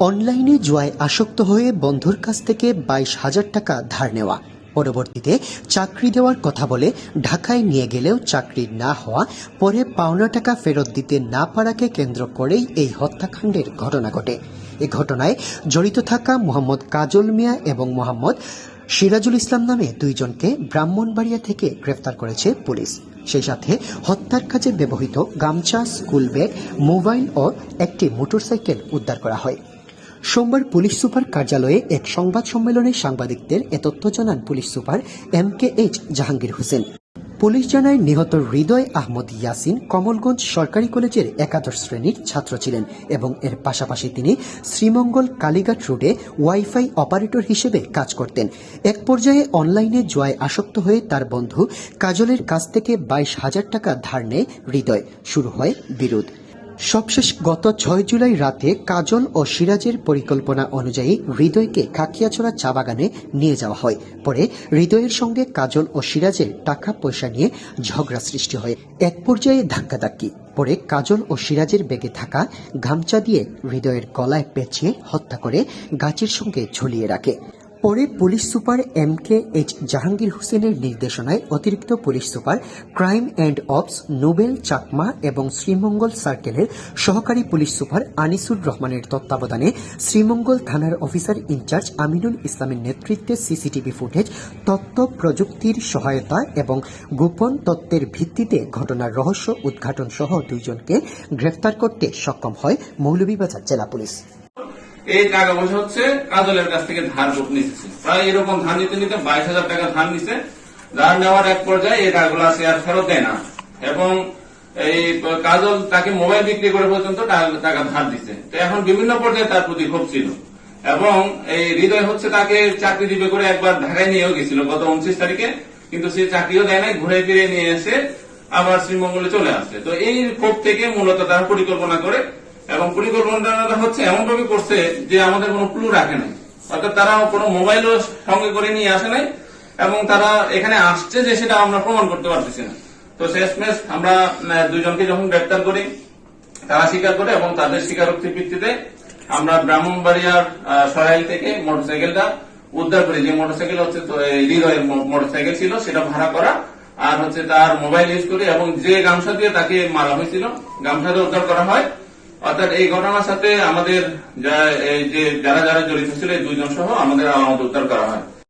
অনলাইনে জুয়ায় আসক্ত হয়ে বন্ধুর কাছ থেকে বাইশ হাজার টাকা ধার নেওয়া। পরবর্তীতে চাকরি দেওয়ার কথা বলে ঢাকায় নিয়ে গেলেও চাকরি না হওয়া, পরে পাওনা টাকা ফেরত দিতে না পারাকে কেন্দ্র করেই এই হত্যাকাণ্ডের ঘটনা ঘটে। এ ঘটনায় জড়িত থাকা মোহাম্মদ কাজল মিয়া এবং মোহাম্মদ সিরাজুল ইসলাম নামে দুইজনকে ব্রাহ্মণবাড়িয়া থেকে গ্রেফতার করেছে পুলিশ। সেই সাথে হত্যার কাজে ব্যবহৃত গামছা, স্কুল ব্যাগ, মোবাইল ও একটি মোটরসাইকেল উদ্ধার করা হয়। সোমবার পুলিশ সুপার কার্যালয়ে এক সংবাদ সম্মেলনে সাংবাদিকদের এ তথ্য জানান police super M K H Jahangir Hossain. Police জানায়, নিহত হৃদয় আহমদ ইয়াসিন কমলগঞ্জ সরকারি কলেজের একাদশ শ্রেণির ছাত্র ছিলেন এবং এর পাশাপাশি তিনি শ্রীমঙ্গল কালীঘাট রোডে ওয়াইফাই অপারেটর হিসেবে কাজ করতেন। এক পর্যায়ে অনলাইনে জোয়ায় আসক্ত হয়ে তার বন্ধু কাজলের কাছ থেকে বাইশ হাজার টাকা ধার নেয় হৃদয়। শুরু হয় বিরোধ। সবশেষ গত ছয় জুলাই রাতে কাজল ও সিরাজের পরিকল্পনা অনুযায়ী হৃদয়কে খাকিয়াছড়া চা বাগানে নিয়ে যাওয়া হয়। পরে হৃদয়ের সঙ্গে কাজল ও সিরাজের টাকা পয়সা নিয়ে ঝগড়া সৃষ্টি হয়। এক পর্যায়ে ধাক্কাধাক্কি। পরে কাজল ও সিরাজের বেগে থাকা গামছা দিয়ে হৃদয়ের গলায় পেঁচিয়ে হত্যা করে গাছের সঙ্গে ঝুলিয়ে রাখে। পরে police super M K H Jahangir হোসেনের নির্দেশনায় অতিরিক্ত police super crime and ops Nobel Chakma এবং শ্রীমঙ্গল সার্কেলের সহকারী পুলিশ সুপার আনিসুর রহমানের তত্ত্বাবধানে শ্রীমঙ্গল থানার অফিসার ইনচার্জ আমিনুল ইসলামের নেতৃত্বে সিসিটিভি ফুটেজ, তথ্য প্রযুক্তির সহায়তা এবং গোপন তত্ত্বের ভিত্তিতে ঘটনার রহস্য উদ্ঘাটন সহ দুইজনকে গ্রেফতার করতে সক্ষম হয় মৌলভীবাজার জেলা পুলিশ। এই টাকা পয়সা হচ্ছে কাজলের কাছ থেকে ধার নিচ্ছে প্রায় এরকম ধার নিতে নিতে বাইশ হাজার টাকা ধার নিচ্ছে ধার নেওয়ার এক পর্যায়ে এই টাকাগুলো সে আর ফেরত দেয় না। এবং এই কাজল তাকে মোবাইল বিক্রি করে পর্যন্ত টাকা- ধার দিচ্ছে তো এখন বিভিন্ন পর্যায়ে তার প্রতি ক্ষোভ ছিল। এবং এই হৃদয় হচ্ছে তাকে চাকরি দিবে করে একবার ঢাকায় নিয়েও গেছিল গত উনত্রিশ তারিখে। কিন্তু সে চাকরিও দেয় নাই, ঘুরে ফিরে নিয়ে এসে আবার শ্রীমঙ্গলে চলে আসছে তো এই ক্ষোভ থেকে মূলত তার পরিকল্পনা করে এবং পরিকল্পনাটা হচ্ছে এমন ভাবে করছে যে আমাদের কোনো ক্লু রাখে নাই। অর্থাৎ তারা কোনো মোবাইলও সঙ্গে করে নিয়ে আসে নাই এবং তারা এখানে আসছে যে সেটা আমরা প্রমাণ করতে পারতেছি না। তো শেষমেশ আমরা দুজনকে যখন গ্রেপ্তার করি, তারা স্বীকার করে এবং তাদের স্বীকারোক্তির ভিত্তিতে আমরা ব্রাহ্মণবাড়িয়ার সরাইল থেকে মোটরসাইকেলটা উদ্ধার করি। যে মোটরসাইকেল হচ্ছে হৃদয়ের মোটরসাইকেল ছিল, সেটা ভাড়া করা। আর হচ্ছে তার মোবাইল ইউজ করি এবং যে গামছা দিয়ে তাকে মারা হয়েছিল গামছাটা উদ্ধার করা হয় অর্থাৎ এই ঘটনার সাথে আমাদের যারা যারা জড়িত ছিল দুইজন সহ আমাদের আলামত উদ্ধার করা হয়।